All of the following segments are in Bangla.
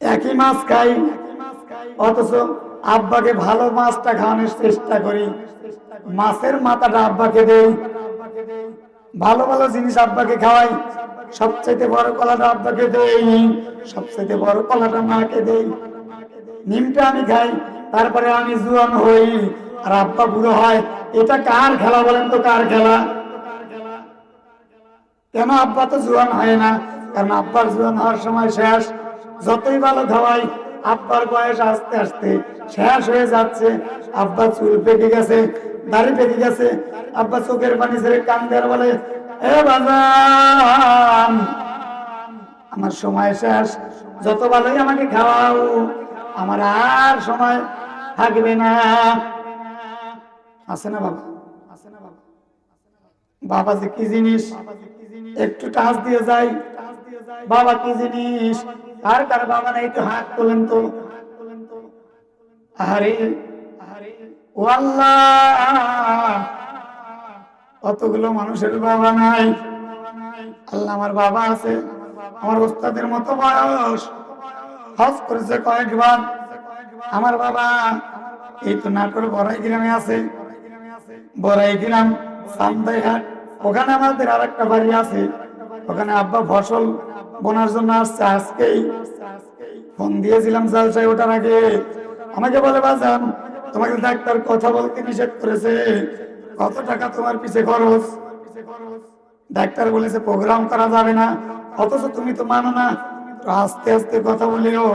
একই মাছ খাই, অথচ আব্বাকে ভালো মাছটা খাওয়ানোর চেষ্টা করি। মাছের মাথাটা আব্বাকে দেই। ভালো ভালো জিনিস আব্বাকে খাওয়াই। সবচাইতে বড় কলাটা আব্বাকে দেই। সবচাইতে বড় কলাটা মাকে দেই। নিমটা আমি খাই, তারপরে আমি জুয়ান হই। আর আব্বা বুড়ো হয়, এটা কার খেলা বলেন তো কার খেলা? কেন আব্বা তো জুয়ান হয় না? কারণ আব্বার জুয়ান হওয়ার সময় শেষ। যতই ভালো খাওয়াই, আব্বার বয়স আস্তে আস্তে শেষ হয়ে যাচ্ছে। আব্বা চুল পেকে গেছে, দাড়ি পেকে গেছে। আব্বা চোখের পানি ছেড়ে কান দেওয়ার বলে, এ বাজান, আমার সময় শেষ। যত ভালোই আমাকে খাওয়াও, আমার আর সময় থাকবে না। আছে না বাবা আছে না বাবা? বাবা যে কি জিনিস? একটু টাচ দিয়ে যাই। বাবা কি জিনিস? আর কার বাবা নাই একটু হাত তোলেন তো। আরে ও আল্লাহ, অতগুলো মানুষের বাবা নাই। আল্লাহ আমার বাবা আছে। আমার ওস্তাদের মতো বয়স। হজ করেছে কয়েকবার। আমার বাবা, এই তো নাটোর বড়াই গ্রামে আছে। বড়াই গ্রাম সান্দাই হাট ওখানে আমাদের আর একটা বাড়ি আছে। ওখানে আব্বা ফসল বোনার জন্য আসছে, আজকেই। ফোন দিয়েছিলাম জালসায় ওঠার আগে। আমাকে বলে, বাজান, তোমাকে ডাক্তার কথা বলতে নিষেধ করেছে। কত টাকা তোমার পিছে খরচ? ডাক্তার বলেছে, প্রোগ্রাম করা যাবে না। অথচ তুমি তো মানো না। আস্তে আস্তে কথা বলিও।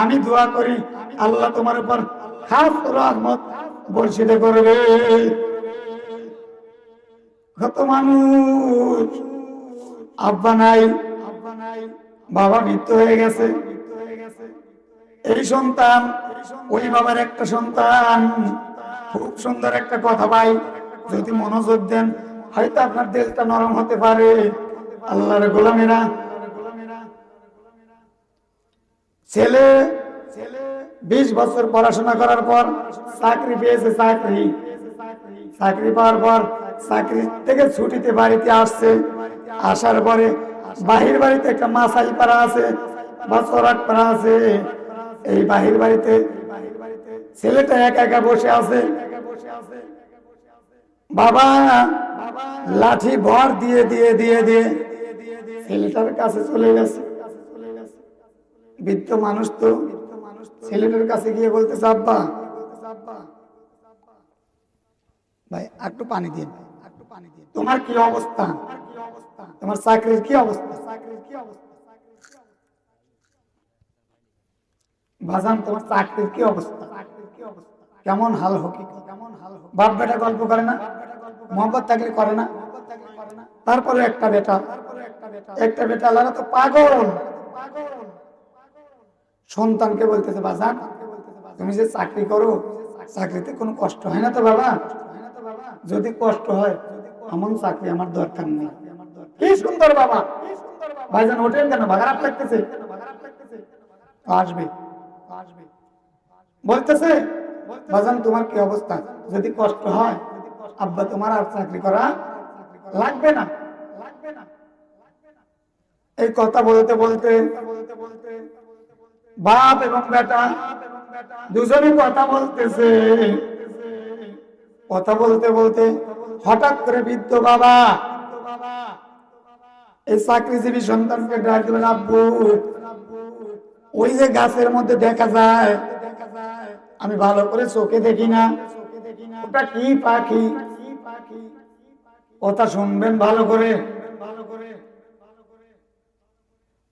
আমি দোয়া করি, আল্লাহ তোমার উপর খাস রহমত বর্ষিত করবে। কত মানুষ আব্বা নাই বাবা মৃত্যু হয়ে গেছে। এই সন্তান, ওই বাবার একটা সন্তান। খুব সুন্দর একটা কথা ভাই, যদি মনোযোগ দেন, হয়তো আপনার দিলটা নরম হতে পারে। আল্লাহর গোলামেরা। ছেলে, বিশ বছর পড়াশোনা করার পর চাকরি পেয়েছে, চাকরি। চাকরি পাওয়ার পর চাকরি থেকে ছুটিতে বাড়িতে আসছে। আসার পরে বাহির বাড়িতে একটা মাসাই পাড়া আছে বা চরাক পাড়া আছে। এই বাহির বাড়িতে ছেলেটা একা একা বসে আছে। বাবা লাঠি ভর দিয়ে দিয়ে দিয়ে দিয়ে ছেলেটার কাছে চলে গেছে। বৃদ্ধ মানুষ তো ছেলেটার কাছে গিয়ে বলতেছে, আব্বা, ভাই একটু পানি দিন একটু পানি দিন। তোমার কি অবস্থা? তোমার চাকরির কি অবস্থা? চাকরির কি অবস্থা বাজান, তোমার চাকরির কি অবস্থা? কেমন হাল হকি? কেমন হাল বাপ বেটা গল্প করে না? মোহাম্মত থাকলে করে না? তারপরে একটা বেটা। একটা বেটা আল্লাহ তো পাগল। সন্তানকে বলতেছে, বাজান, তুমি যে চাকরি করো, চাকরিতে কোনো কষ্ট হয় না তো বাবা? যদি কষ্ট হয়, এমন চাকরি আমার দরকার নেই। কি সুন্দর বাবা। ভাইজান, ওঠেন কেন? খারাপ লাগতেছে। আসবে আসবে। বলতেছে তোমার কি অবস্থা? যদি কষ্ট হয়, আব্বা তোমার আর চাকরি করা লাগবে না লাগবে না। এই কথা বলতে বলতে বাপ এবং বেটা দুজনে কথা বলতেছে। কথা বলতে বলতে হঠাৎ করে বৃদ্ধ বাবা এই চাকরিজীবী সন্তানকে ডাক দেবেন, আব্বু, ওই যে গাছের মধ্যে দেখা যায়, আমি ভালো করে চোখে দেখি না। ওটা কি পাখি? কথা শুনবেন ভালো করে।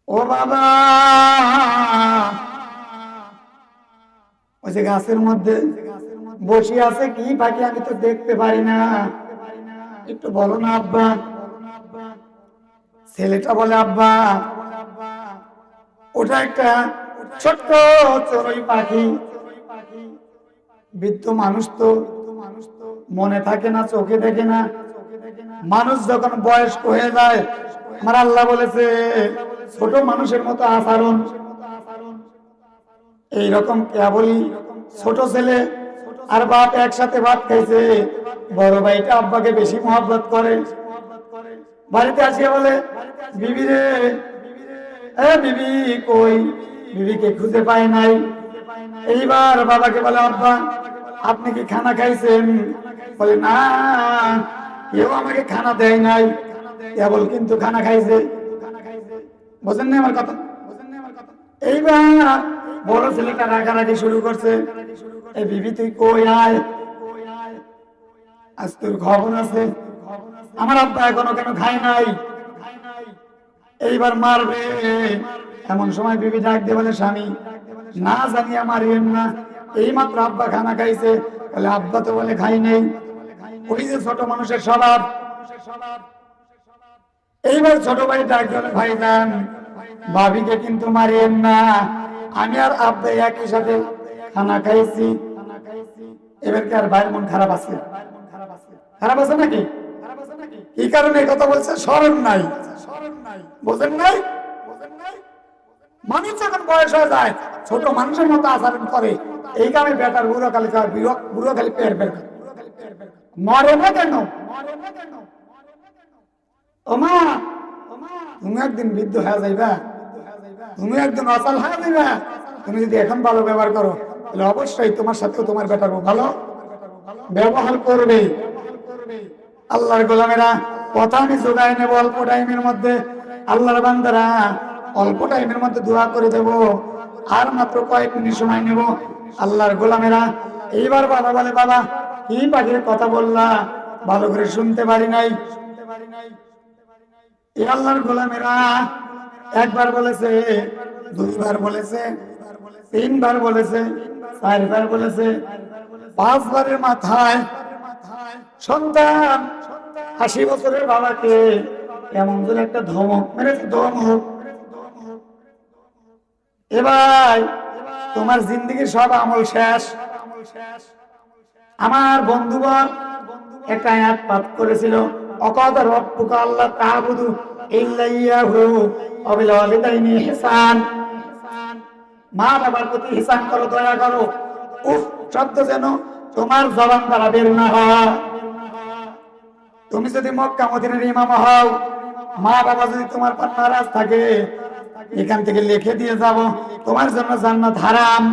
ও বাবা, ওই যে গাছের মধ্যে বসে আছে, কি পাখি আমি তো দেখতে পারি না। একটু বলো না, আব্বা। ছেলেটা বলে, আব্বা, ওটা একটা ছোট্ট চড়ুই পাখি। বৃদ্ধ মানুষ তো মনে থাকে না, চোখে দেখে না। মানুষ যখন বয়স্ক হয়ে যায়, আমার আল্লাহ বলেছে, ছোট মানুষের মতো আচরণ। এইরকম কেবলই ছোট ছেলে আর বাপ একসাথে ভাত খাইছে, বড় ভাইটা আব্বাকে বেশি মহব্বত করে। বাড়িতে আসিয়া বলে বিবি রে বিবি কই? বিবিকে খুঁজে পায় নাই। এইবার বাবাকে বলে, আব্বা, আপনি কি খানা খাইছেন? বলে, না, কেউ আমাকে খানা দেয় নাই। কেবল কিন্তু খানা খাইছে। বোঝেন না আমার কথা? এইবার বড় ছেলেটা রাগারাগি শুরু করছে। এই বিবি, তুই কই আয়? আজ তোর খবর আছে। আমার আব্বা এখনও কেন খায় নাই? এইবার মারবে। এমন সময় বিবি ডাক দিয়ে বলে, স্বামী, না জানিয়া মারিয়েন না। এই মাত্র আব্বা খানা খাইছে। বলে আব্বা তো বলে খাই নেই। ওই যে ছোট মানুষের স্বভাব। এইবার ছোট ভাই ডাক দিল ভাই যান ভাবিকে কিন্তু মারিয়েন না। আমি আর আব্বা একই সাথে খানা খাইছি। এবার কি আর ভাইয়ের মন খারাপ আছে? খারাপ আছে নাকি? কি কারণে কথা বলছে, স্মরণ নাই। বোঝেন নাই? মানুষ যখন বয়স হয়ে যায়, ছোট মানুষের মতো আচরণ করে, এই কারণে বেটার বুড়ো খালি বুড়ো খালি পেট বের। মরে না কেন? ওমা তুমি একদিন বৃদ্ধ হয়ে যাইবা। তুমি একদিন অচল হয়ে যাইবা। তুমি যদি এখন ভালো ব্যবহার করো, তাহলে অবশ্যই তোমার সাথেও তোমার বেটার ভালো ব্যবহার করবে। আল্লাহর গোলামেরা কথা আমি যোগায় নেব, অল্প টাইমের মধ্যে। আল্লাহর বান্দারা অল্প টাইমের মধ্যে দোয়া করে দেব। আর মাত্র কয়েক মিনিট সময় নেব। আল্লাহর গোলামেরা, এইবার বাবা বলে, বাবা, কি পাখির কথা বললা? ভালো করে শুনতে পারি নাই। এই আল্লাহর গোলামেরা একবার বলেছে, দুইবার বলেছে, তিনবার বলেছে, চারবার বলেছে, পাঁচবারের মাথায় সন্তান আশি বছরের বাবাকে এমন করে একটা ধমক মেরেছে ধমক। এবার তোমার জিন্দগির সব আমল শেষ। আমার বন্ধুগণ আয়াত পাঠ করেছিল, অকদ রব্বুকা আল্লাহ তাবুদু ইল্লা ইয়াহু ওয়া বিল ওয়ালিদাইনি ইহসান। মা বাবার প্রতি হিসান করো, দয়া করো। উফ, শব্দ যেন তোমার জবান দ্বারা বের না হয়। তুমি যদি মক্কা মদিনার ইমাম হও, মা বাবা যদি তোমার পর নারাজ থাকে, এখান থেকে লিখে দিয়ে যাব, তোমার জন্য জান্নাত হারাম।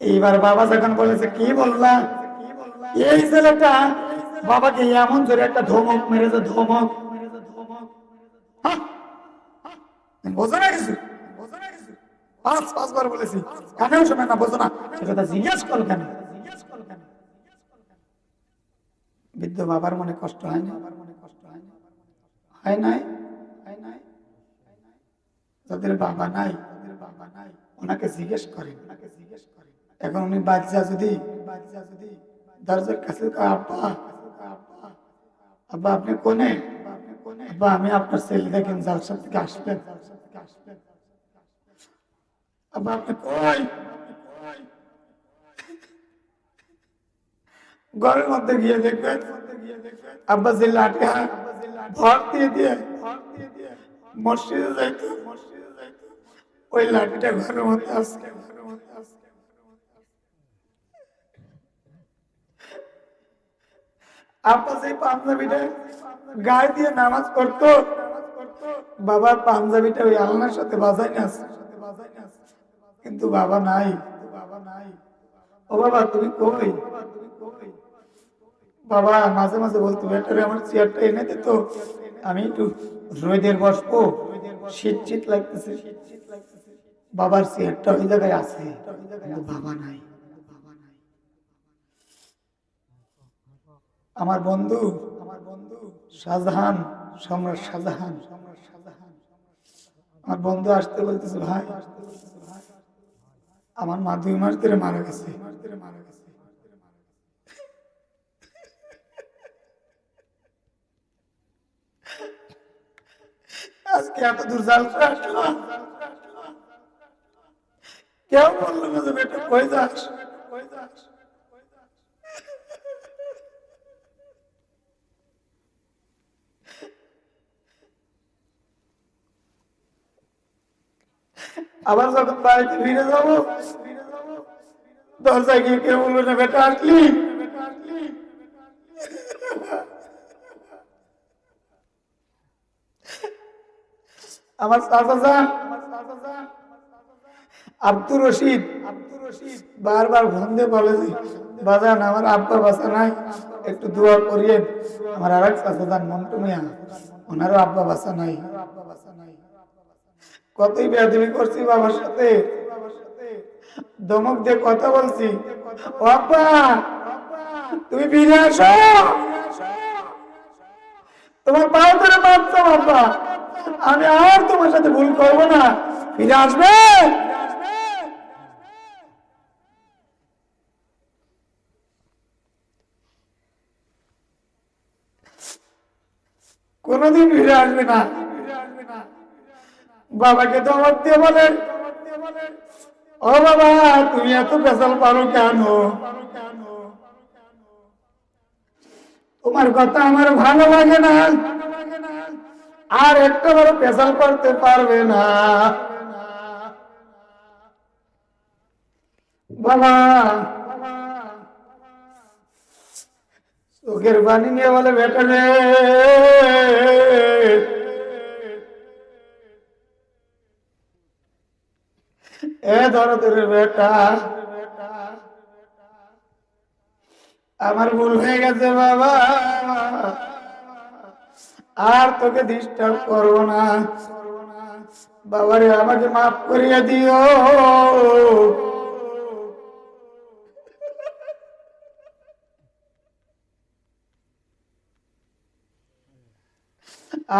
এইবার বাবা যখন বলেছে, কি বললা? এই ছেলেটা বাবাকে এমন জোরে একটা ধমক মেরেছে, ধমক? বোঝো না কিছু? পাঁচ, পাঁচবার বলেছি। কানেও শোনে না, বোঝো না। সেটা জিজ্ঞেস করো কেন? বৃদ্ধ বাবার মনে কষ্ট হয় না? হয় নাই? হয় নাই যাদের বাবা নাই যাদের বাবা নাই ওনাকে জিজ্ঞেস করেন। ওনাকে জিজ্ঞেস করেন এখন উনি বাচ্চা যদি বাচ্চা যদি দরজার কাছে আব্বা আব্বা, আপনি কোনে? আব্বা, আমি আপনার ছেলে দেখেন জালসা থেকে আসবেন। আব্বা, আপনি কই? ঘরের মধ্যে গিয়ে দেখবেন আব্বা যে লাঠি ভর দিয়ে দিয়ে মসজিদে যাইতো। ওই লাঠিটা ঘরের মধ্যে আসছে। আব্বা সেই পাঞ্জাবিটা গায়ে দিয়ে নামাজ পড়তো। বাবার পাঞ্জাবিটা ওই আল্লাহর সাথে বাজাই না কিন্তু বাবা নাই বাবা নাই। ও বাবা, তুমি কই? বাবা মাঝে মাঝে বলতো, বেটারে আমার চেয়ারটা এনে দিত আমি একটু রোদের বসবো। শীত শীত লাগতেছে। বাবার চেয়ারটা ওই জায়গায় আছে বাবা নাই। আমার বন্ধু আমার বন্ধু শাহজাহান, সম্রাট শাহজাহান। সম্রাট শাহজাহান আমার বন্ধু আসতে বলতেছে, ভাই, আমার মা দুই মাস ধরে মারা গেছে মারা গেছে। আজকে এত দূর জাল করে আসলাম কেউ বলল না যে বেটা কই যাস? আবার যখন বাড়িতে ফিরে যাব, দরজায় গিয়ে কেউ বলল না আসলি বেটা আসলি আমার চাচা আব্দুর রশিদ, বারবার ফোন দিয়ে বলে যে, বাজান, আমার আব্বা বাসা নাই, একটু দোয়া করিয়ে আমার আর এক চাচা যান মন্টু মিয়া ওনারও আব্বা বাসা নাই। কতই বেয়াদবি করছি বাবার সাথে। দমক দিয়ে কথা বলছি। ও আব্বা, তুমি ফিরে তোমার পাও ধরে বাচ্চা বাবা আমি আর তোমার সাথে ভুল করব না। ফিরে আসবে? কোনদিন ফিরে আসবে না। বাবাকে ধমক দিয়ে বলেন ও বাবা, তুমি এত পেশাল পারো কেন? তোমার কথা আমার ভালো লাগে না। আর একটা বড় পেশাল করতে পারবে না। বাবা, চোখের পানি নিয়ে বলে, বেটা রে ধরো তোর বেটা, আমার ভুল হয়ে গেছে বাবা। আর তোকে ডিস্টার্ব করব না। বাবারে, আমাকে মাফ করিয়ে দিও।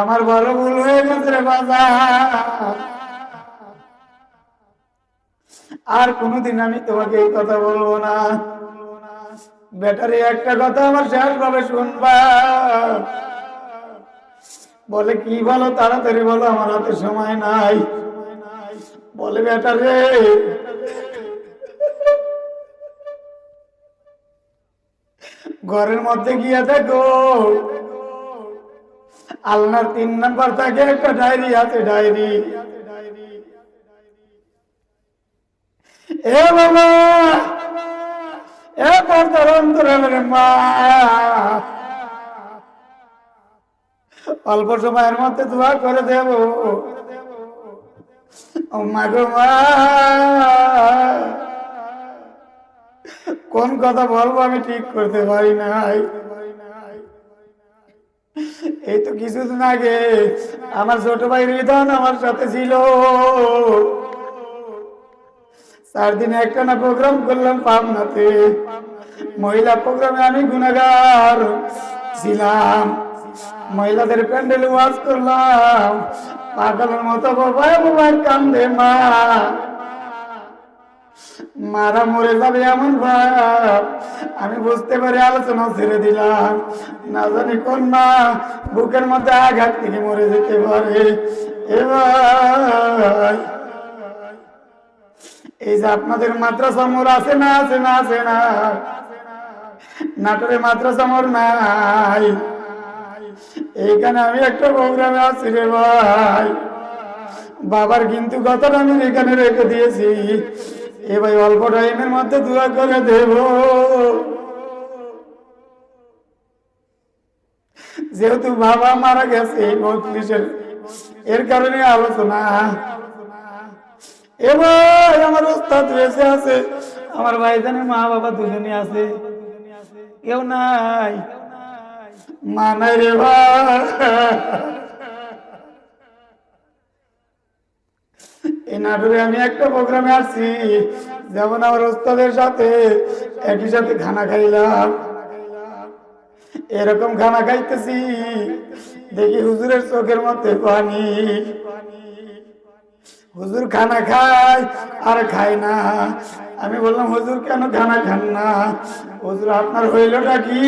আমার বড় ভুল হয়ে গেছে রে বাবা। আর কোনোদিন আমি তোমাকে এই কথা বলব না। ব্যাটারি, একটা কথা আমার শেষ ভাবে শুনবা। বলে, কি বলো তাড়াতাড়ি বলো, আমার হাতে সময় নাই। বলে, বেটা রে। ঘরের মধ্যে গিয়ে দেখো, আলনার তিন নাম্বার থাকে একটা ডায়েরি আছে ডায়েরি। এ বাবা, এ পর্দার অন্তরের মা। অল্প সময়ের মধ্যে দোয়া করে দেব। কোন কথা বলব আমি ঠিক করতে পারি নাই। এই তো কিছুদিন আগে আমার ছোট ভাই রিধন আমার সাথে ছিল। চার দিনে একটা না প্রোগ্রাম করলাম পাবনাতে। মহিলা প্রোগ্রামে আমি গুণাগার ছিলাম। মহিলাদের প্যান্ডেলে ওয়াজ করলাম। পাগলের মতো বাবা বাবার কান্দে মা। মারা মরে যাবে এমন ভাব। আমি বুঝতে পারি আলোচনা ছেড়ে দিলাম। না জানি কোন মা বুকের মধ্যে আঘাত থেকে মরে যেতে পারে। এবার এই যে আপনাদের মাদ্রাসা মোর আছে না আছে না আছে না? নাটোরে মাদ্রাসা মোর নাই। এইখানে আমি একটা প্রোগ্রামে আছি রে ভাই। বাবার কিন্তু কথাটা আমি এখানে রেখে দিয়েছি। এ ভাই অল্প টাইমের মধ্যে দোয়া করে দেব। যেহেতু বাবা মারা গেছে এই বত্রিশের এর কারণে আলোচনা। এবার আমার উস্তাদ বেঁচে আছে। আমার ভাইজানের মা বাবা দুজনে আছে। কেউ নাই। মা রে ভাই এই নাটকে আমি একটা প্রোগ্রামে আসছি, যেমন আমার ওস্তাদের সাথে একই সাথে খানা খাইলাম। এরকম খানা খাইতেছি, দেখি হুজুরের চোখের মধ্যে পানি। হুজুর খানা খায়, আর খায় না। আমি বললাম, হুজুর কেন খানা খান না? হুজুর, আপনার হইলটা কি?